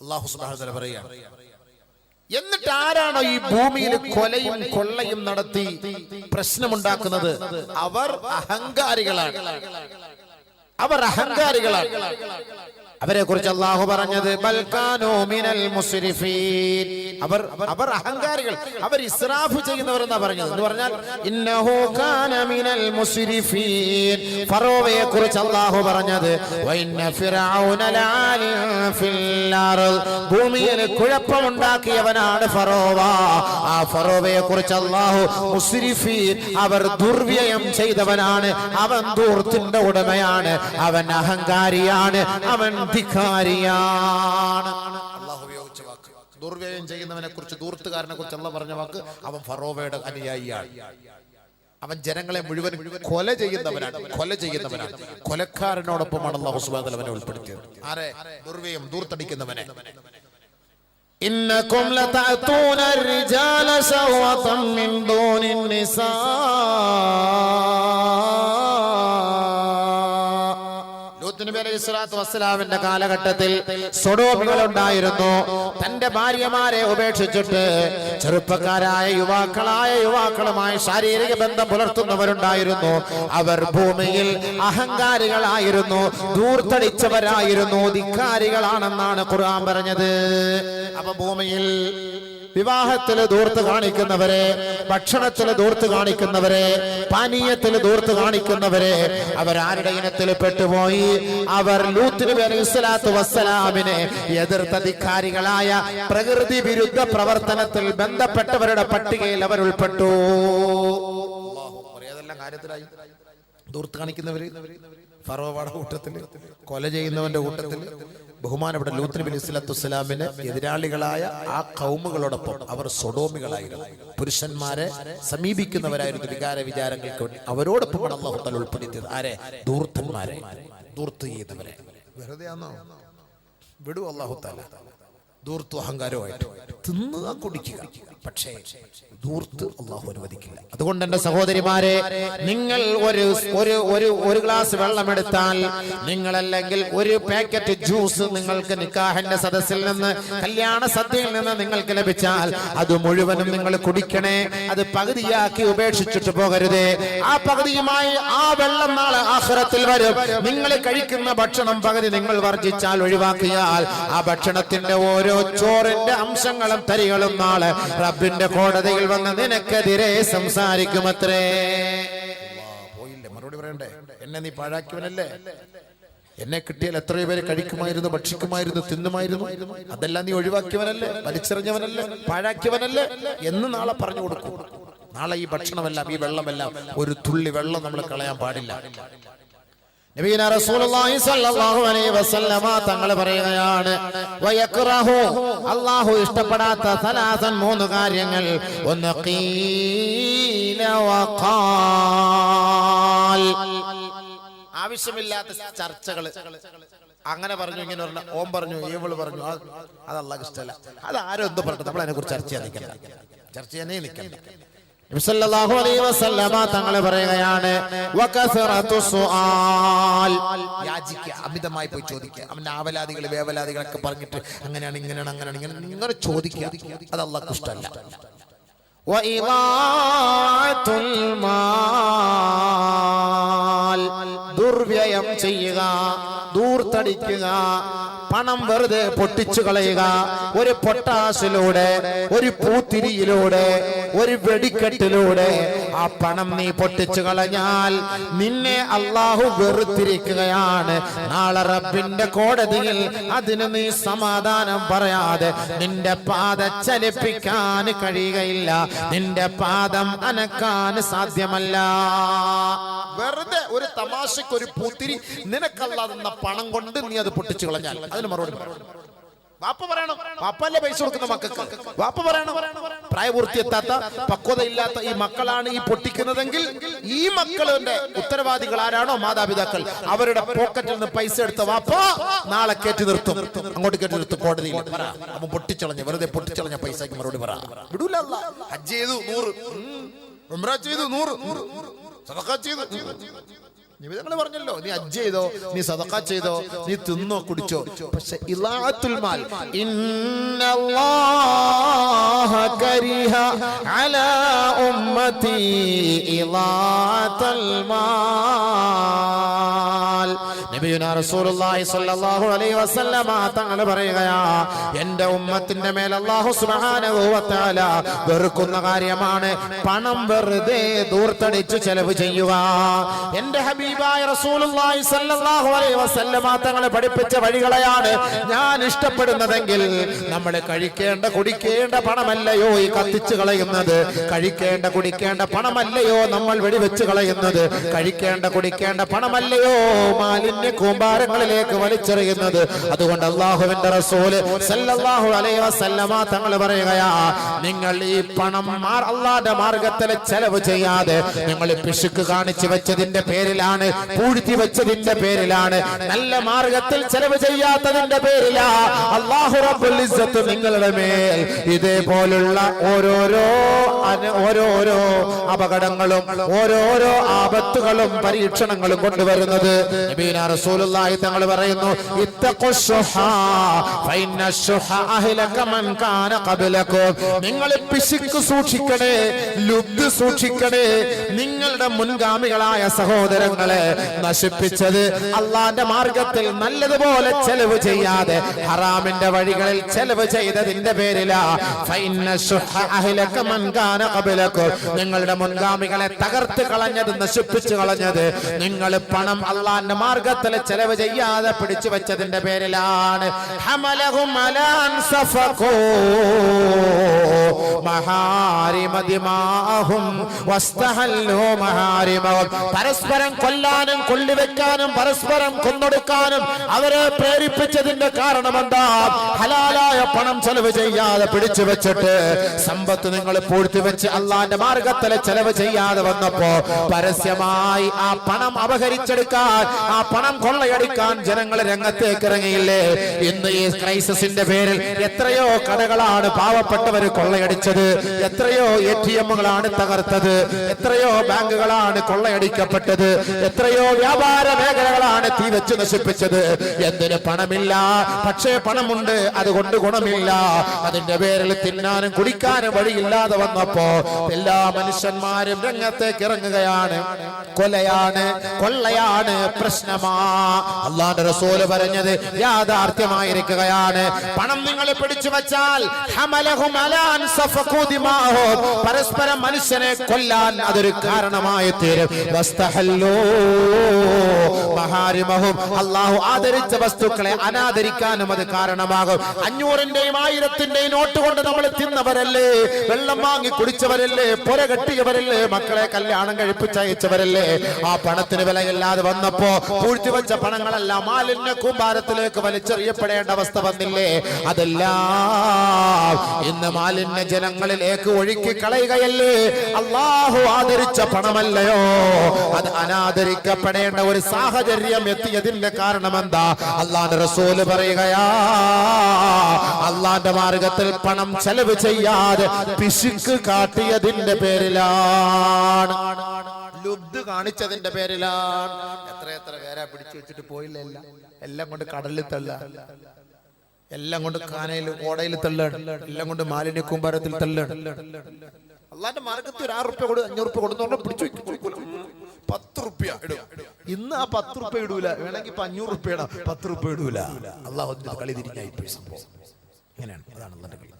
അള്ളാഹു സുബ്ഹാനഹു പറയാ എന്നിട്ട് ആരാണോ ഈ ഭൂമിയിൽ കൊലയും കൊള്ളയും നടത്തി പ്രശ്നമുണ്ടാക്കുന്നത്? അവർ അഹങ്കാരികളാണ്. അവർ അഹങ്കാരികളാണ്. അവരെ കുറിച്ച് അള്ളാഹു പറഞ്ഞത് ബൽക്കാനോ മിനൽ മുസ്രിഫീൻ. അവർ അവർ അഹങ്കാരികൾ അവർ ഇസ്രാഫ് ചെയ്യുന്നവർ എന്നാ പറഞ്ഞത്. എന്ന് പറഞ്ഞാൽ ഇന്നഹു കാന മിനൽ മുസ്രിഫീൻ. ഫറോവയെ കുറിച്ച് അള്ളാഹു പറഞ്ഞത് വഇന്ന ഫിറഔന ലആലിൻ ഫിൽ അർദ് ഭൂമിയിൽ കുഴപ്പമുണ്ടാക്കിയവനാണ് ഫറോവ. ആ ഫറോവയെ കുറിച്ച് അള്ളാഹു മുസ്രിഫീൻ അവർ ദുർവ്യയം ചെയ്തവനാണ്. അവൻ ദൂർത്തിന്റെ ഉടമയാണ്. അവൻ അഹങ്കാരിയാണ്. അവൻ ധിക്കാരിയാണ് അള്ളാഹു ഉപയോഗിച്ച വാക്ക് ദുർവ്യയം ചെയ്യുന്നവനെ കുറിച്ച് ദൂർത്തുകാരനെ കുറിച്ച് അല്ല പറഞ്ഞ വാക്ക് അവൻ ഫറോവയുടെ അനുയായിയാണ് അവൻ ജനങ്ങളെ മുഴുവൻ കൊല ചെയ്യുന്നവനാണ് കൊല ചെയ്യുന്നവനാണ് കൊലക്കാരനോടൊപ്പമാണ് അള്ളാഹു സുബാദ് അവനെ ഉൾപ്പെടുത്തിയത് ആരെ ദുർവ്യയം ദൂർത്തടിക്കുന്നവനെ إنكم لتأتون الرجال شهوة من دون النساء നബി വസ്സലാമിന്റെ കാലഘട്ടത്തിൽ സൊഡോമികൾ ഉണ്ടായിരുന്നു തന്റെ ഭാര്യമാരെ ഉപേക്ഷിച്ചിട്ട് ചെറുപ്പക്കാരായ യുവാക്കളായ യുവാക്കളുമായി ശാരീരിക ബന്ധം പുലർത്തുന്നവരുണ്ടായിരുന്നു. അവർ ഭൂമിയിൽ അഹങ്കാരികളായിരുന്നു ദൂർത്തടിച്ചവരായിരുന്നു ധിക്കാരികളാണെന്നാണ് ഖുർആൻ പറഞ്ഞത്. അപ്പൊ ഭൂമിയിൽ വിവാഹത്തിൽ ദൂർത്ത് കാണിക്കുന്നവരെ ഭക്ഷണത്തിൽ ദൂർത്ത് കാണിക്കുന്നവരെ പാനീയത്തിൽ ദൂർത്ത് കാണിക്കുന്നവരെ അവരാരുടെ ഇനത്തിൽ പെട്ടുപോയി? അവർ വസ്സലാമിനെ എതിർത്ത ധിക്കാരികളായ പ്രകൃതി വിരുദ്ധ പ്രവർത്തനത്തിൽ ബന്ധപ്പെട്ടവരുടെ പട്ടികയിൽ അവർ ഉൾപ്പെട്ടു. കാര്യത്തിലായി. ദൂർത്ത് കാണിക്കുന്നവര് ഫറോവാട കൂട്ടത്തിൽ കൊല ചെയ്യുന്നവന്റെ കൂട്ടത്തിൽ ബഹുമാനപ്പെട്ട ലൂത്ത് നബി ഇസ്ലാത്തു വസ്സലാമിന് എതിരാളികളായ ആ കൗമുകളോടൊപ്പം അവർ സൊഡോമികളായിരുന്നു. പുരുഷന്മാരെ സമീപിക്കുന്നവരായിരുന്നു വികാര വിചാരങ്ങൾക്ക് വേണ്ടി. അവരോടൊപ്പമാണ് അള്ളാഹുത്തൽ ഉൾപ്പെടുത്തിയത്. ആരെ? ദൂർത്തന്മാരെ ദൂർത്ത് ചെയ്തവരെ. വെറുതെ ആണോ വിടൂ അള്ളാഹു താല ദൂർത്തു അഹങ്കാരമായിട്ട് തിന്നുക കുടിക്കുക. പക്ഷേ ദൂർത്ത് അള്ളാഹു അനുവദിക്കില്ല. അതുകൊണ്ട് എന്റെ സഹോദരിമാരെ നിങ്ങൾ ഒരു ഒരു ഒരു ഒരു ഗ്ലാസ് വെള്ളം എടുത്താൽ നിങ്ങൾ അല്ലെങ്കിൽ ഒരു പാക്കറ്റ് ജ്യൂസ് നിങ്ങൾക്ക് നിക്കാഹിന്റെ സദസ്സിൽ നിന്ന് കല്യാണ സദ്യയിൽ നിന്ന് നിങ്ങൾക്ക് ലഭിച്ചാൽ അത് മുഴുവനും നിങ്ങൾ കുടിക്കണേ. അത് പകുതിയാക്കി ഉപേക്ഷിച്ചിട്ട് പോകരുതേ. ആ പകുതിയുമായി ആ വെള്ളം നാളെ ആഹ്റത്തിൽ വരും. നിങ്ങൾ കഴിക്കുന്ന ഭക്ഷണം പകുതി നിങ്ങൾ വർജിച്ചാൽ ഒഴിവാക്കിയാൽ ആ ഭക്ഷണത്തിന്റെ ഓരോ ചോറിന്റെ അംശങ്ങളും തരികളും നാളെ റബ്ബിന്റെ കോടതിയിൽ വന്ന് നിനക്കെതിരെ സംസാരിക്കുമത്രേ. പോയില്ലേ? മറുപടി പറയണ്ടേ? എന്നെ നീ പാഴാക്കിയവനല്ലേ? എന്നെ കിട്ടിയാൽ എത്രയോ പേര് കഴിക്കുമായിരുന്നു ഭക്ഷിക്കുമായിരുന്നു തിന്നുമായിരുന്നു. അതെല്ലാം നീ ഒഴിവാക്കിയവനല്ലേ? വലിച്ചെറിഞ്ഞവനല്ലേ? പാഴാക്കിയവനല്ലേ? എന്ന് നാളെ പറഞ്ഞു കൊടുക്കും. നാളെ ഈ ഭക്ഷണമെല്ലാം ഈ വെള്ളമെല്ലാം ഒരു തുള്ളി വെള്ളം നമ്മൾ കളയാൻ പാടില്ല. നബീന റസൂലുള്ളാഹി സ്വല്ലല്ലാഹു അലൈഹി വസല്ലമ തങ്ങൾ പറയുകയാണ് വയക്റഹു അല്ലാഹു ഇഷ്ടപ്പെടാത്ത സലാസൻ മൂന്ന് കാര്യങ്ങൾ. ഒന്ന് ഖീല വഖാൽ ആവശ്യമില്ലാത്ത ചർച്ചകൾ അങ്ങനെ പറഞ്ഞു ഇങ്ങനെ പറഞ്ഞു ഓം പറഞ്ഞു ഏവൾ പറഞ്ഞു അത് അത് അള്ളാഹ് ഇഷ്ടമല്ല അത് ആരും എന്ത് പറഞ്ഞു നമ്മൾ അതിനെ കുറിച്ച് ചർച്ച ചെയ്യാൻ ചർച്ച ചെയ്യാനേ വസല്ലമ തങ്ങൾ പറയുകയാണ് അമിതമായി പോയി ചോദിക്കുക. അവന്റെ ആവലാദികൾ വേവലാദികളൊക്കെ പറഞ്ഞിട്ട് അങ്ങനെയാണ് ഇങ്ങനെയാണ് അങ്ങനെയാണ് ഇങ്ങനെ ഇങ്ങനെ ചോദിക്കുക. അത് അള്ളാഹ്ക്ക് ഇഷ്ടമല്ല. ദുർവ്യയം ചെയ്യുക. ദൂർത്തടിക്കുക. പണം വെറുതെ പൊട്ടിച്ചു കളയുക. ഒരു പൊട്ടാസിലൂടെ ഒരു പൂത്തിരിയിലൂടെ ഒരു വെടിക്കെട്ടിലൂടെ ആ പണം നീ പൊട്ടിച്ചു കളഞ്ഞാൽ നിന്നെ അള്ളാഹു വെറുത്തിരിക്കുകയാണ്. നാളെ റബ്ബിന്റെ കോടതിയിൽ അതിന് നീ സമാധാനം പറയാതെ നിന്റെ പാത ചലിപ്പിക്കാൻ കഴിയുകയില്ല. നിന്റെ പാദം അനക്കാൻ സാധ്യമല്ല. വെറുതെ ഒരു തമാശക്ക് ഒരു പൂത്തിരി നിനക്കല്ലാതെന്ന പണം കൊണ്ട് നീ അത് പൊട്ടിച്ചു കളഞ്ഞാൽ അതിന് മറുപടി. വാപ്പ പറയണം. വാപ്പല്ലേ പൈസ കൊടുക്കുന്ന മക്കൾക്ക്? വാപ്പ പറയണം. പ്രായപൂർത്തിയെത്താത്ത പക്വതയില്ലാത്ത ഈ മക്കളാണ് ഈ പൊട്ടിക്കുന്നതെങ്കിൽ ഈ മക്കളുടെ ഉത്തരവാദികൾ ആരാണോ? മാതാപിതാക്കൾ. അവരുടെ പോക്കറ്റിൽ നിന്ന് പൈസ എടുത്ത വാപ്പ നാളെ കയറ്റി നിർത്തും. അങ്ങോട്ട് കയറ്റി നിർത്തും കോടതിയിൽ. പറ. അവൻ പൊട്ടിച്ചളഞ്ഞ വെറുതെ പൊട്ടിച്ചളഞ്ഞ പൈസക്ക് മറുപടി പറ. വിടൂല. ഹജ്ജ് ചെയ്തു നൂറ്. ഉംറ നൂറ്. സദഖ ചെയ്തു. നിമിതങ്ങൾ പറഞ്ഞല്ലോ നീ അജ് ചെയ്തോ നീ സദക്ക ചെയ്തോ നീ തിന്നോ കുടിച്ചോ. പക്ഷെ ഇലാത്തുൽ മാൽ ഇന്നല്ലാഹ കരിഹ അലാ ഉമ്മതി ഇലാത്തുൽ മാൽ. തങ്ങൾ പറയുകയാ എന്റെ ഉമ്മത്തിന്റെ മേൽ വ തആല വെറുക്കുന്ന കാര്യമാണ്. പണം വെറുതെ ദൂർത്തടിച്ചു ചെലവ് ചെയ്യുക. എന്റെ ഹബീബായ റസൂലുള്ളാഹി സ്വല്ലല്ലാഹു അലൈഹി വസല്ലമ തങ്ങളെ പഠിപ്പിച്ച വഴികളെയാണ് ഞാൻ ഇഷ്ടപ്പെടുന്നതെങ്കിൽ നമ്മൾ കഴിക്കേണ്ട കുടിക്കേണ്ട പണമല്ലയോ ഈ കത്തിച്ചു കളയുന്നത്? കഴിക്കേണ്ട കുടിക്കേണ്ട പണമല്ലയോ നമ്മൾ വെടിവെച്ച് കളയുന്നത്? കഴിക്കേണ്ട കുടിക്കേണ്ട പണമല്ലയോ? മാലിന്യ കൂമ്പാരങ്ങളിലേക്ക് വലിച്ചെറിയുന്നത്. അതുകൊണ്ട് അള്ളാഹുവിന്റെ റസൂൽ സല്ലല്ലാഹു അലൈഹി വസല്ലമ തങ്ങൾ പറയുകയാ നിങ്ങൾ ഈ പണം അള്ളാന്റെ മാർഗത്തിൽ ചെലവ് ചെയ്യാതെ നിങ്ങൾ പിശുക്ക് കാണിച്ചു വെച്ചതിന്റെ പേരിലാണ് പൂഴ്ത്തി വെച്ചതിന്റെ പേരിലാണ് നല്ല മാർഗത്തിൽ ചെലവ് ചെയ്യാത്തതിന്റെ പേരിലാ അള്ളാഹു റബ്ബുൽ നിങ്ങളുടെ മേൽ ഇതേപോലുള്ള ഓരോരോ ഓരോരോ അപകടങ്ങളും ഓരോരോ ആപത്തുകളും പരീക്ഷണങ്ങളും കൊണ്ടുവരുന്നത്. റസൂലുള്ളാഹി തങ്ങൾ പറയുന്നു നിങ്ങൾ പിശുക്ക് സൂക്ഷിക്കണേ ലുബ്ധ് സൂക്ഷിക്കണേ നിങ്ങളുടെ മുൻഗാമികളായ സഹോദരങ്ങളെ നശിപ്പിച്ചത് അള്ളാന്റെ മാർഗത്തിൽ നല്ലതുപോലെ ചെലവ് ചെയ്യാതെ ഹറാമിന്റെ വഴികളിൽ ചെലവ് ചെയ്തതിന്റെ പേരിലാ നിങ്ങളുടെ മുൻഗാമികളെ തകർത്ത് കളഞ്ഞത് നശിപ്പിച്ചു കളഞ്ഞത് നിങ്ങൾ പണം അള്ളാന്റെ മാർഗത്തിൽ ചെലവ് ചെയ്യാതെ പിടിച്ചു വെച്ചതിന്റെ പേരിലാണ്. ഹമലഹും സഫഖൂ. മഹാരിമ ദിമാഹും വസ്തഹല്ലൂ മഹാരിമഹും പരസ്പരം കൊല്ലാനും കൊള്ളിവെക്കാനും പരസ്പരം കൊന്നൊടുക്കാനും അവരെ പ്രേരിപ്പിച്ചതിന്റെ കാരണം എന്താ ഹലാലായ പണം ചെലവ് ചെയ്യാതെ പിടിച്ചു വെച്ചിട്ട് സമ്പത്ത് നിങ്ങൾ പൂഴ്ത്തി വെച്ച് അള്ളാന്റെ മാർഗത്തിലെ ചെലവ് ചെയ്യാതെ വന്നപ്പോ പരസ്യമായി ആ പണം അപഹരിച്ചെടുക്കാൻ ആ പണം കൊള്ളയടിക്കാൻ ജനങ്ങൾ രംഗത്തേക്ക് ഇറങ്ങിയില്ലേ ഇന്ന് ഈ ക്രൈസിന്റെ പേരിൽ എത്രയോ കടകളാണ് പാവപ്പെട്ടവർ കൊള്ളയടിച്ചത് എത്രയോ എ ടി എമ്മുകളാണ് തകർത്തത് എത്രയോ ബാങ്കുകളാണ് കൊള്ളയടിക്കപ്പെട്ടത് എത്രയോ വ്യാപാര മേഖലകളാണ് തീ വെച്ച് നശിപ്പിച്ചത്. എന്തിന് പണമില്ല? പക്ഷേ പണമുണ്ട് അതുകൊണ്ട് ഗുണമില്ല. അതിന്റെ പേരിൽ തിന്നാനും കുടിക്കാനും വഴിയില്ലാതെ വന്നപ്പോ എല്ലാ മനുഷ്യന്മാരും രംഗത്തേക്ക് ഇറങ്ങുകയാണ്. കൊലയാണ് കൊള്ളയാണ് പ്രശ്നമാ. അള്ളാന്റെ റസൂൽ പറഞ്ഞത് യാഥാർത്ഥ്യമായിരിക്കുകയാണ്. പണം നിങ്ങൾ പിടിച്ചു വച്ചാൽ ഹമലഹും അലാൻ സഫഖൂ ദിമാഹും. പരസ്പരം മനുഷ്യനെ കൊല്ലാൻ അതൊരു കാരണമായി തീരും. മഹാരിമഹും അള്ളാഹു ആദരിച്ച വസ്തുക്കളെ അനാദരിക്കാനും അത് കാരണമാകും. അഞ്ഞൂറിന്റെയും ആയിരത്തിന്റെയും നോട്ട് കൊണ്ട് നമ്മൾ തിന്നവരല്ലേ? വെള്ളം വാങ്ങി കുടിച്ചവരല്ലേ? പുര കെട്ടിയവരല്ലേ? മക്കളെ കല്യാണം കഴിപ്പിച്ചയച്ചവരല്ലേ ആ പണത്തിന് വിലയില്ലാതെ വന്നപ്പോ പൂഴ്ത്തി വെച്ച പണങ്ങളെല്ലാം മാലിന്യ കൂമ്പാരത്തിലേക്ക് വലിച്ചെറിയപ്പെടേണ്ട അവസ്ഥ വന്നില്ലേ? അതെല്ലാം ഇന്ന് മാലിന്യ ജനങ്ങളിലേക്ക് ഒഴുക്കി കളയുകയല്ലേ? അള്ളാഹു ആദരിച്ച പണമല്ലയോ? അത് അനാദരിക്കപ്പെടേണ്ട ഒരു സാഹചര്യം എത്തിയതിന്റെ കാരണം എന്താ അള്ളാന്റെ റസൂൽ പറയുകയാ അള്ളാന്റെ മാർഗത്തിൽ പണം ചെലവ് ചെയ്യാതെ പിശുക്ക് കാട്ടിയതിന്റെ പേരിലാണ്. ലുബ്ധ് കാണിച്ചതിന്റെ പേരിലാണ്. എത്ര എത്ര പേരാ പിടിച്ചു വെച്ചിട്ട് പോയില്ല എല്ലാം. കൊണ്ട് കടലിൽ തള്ള. എല്ലാം കൊണ്ട് കാനയിൽ ഓടയിൽ തള്ളാണ് എല്ലാം കൊണ്ട് മാലിന്യ കൂമ്പാരത്തിൽ തള്ളാണ് അള്ളാന്റെ മാർഗത്തിൽ ഒരു ആറുപ്യ റുപ്യ കൊടു അഞ്ഞൂറ് റുപ്യ കൊടുത്തോണ്ട് പിടിച്ചു. പത്ത് റുപ്യ ഇടും. ഇന്ന് ആ പത്ത് റുപ്യ ഇടൂല. വേണമെങ്കിൽ ഇപ്പൊ അഞ്ഞൂറ് റുപ്യ ഇടാം പത്ത് റുപ്യ ഇടൂല അള്ളാഹു കളി തിരിഞ്ഞായി സംഭവം. ഇങ്ങനെയാണ്. അതാണ് കളി.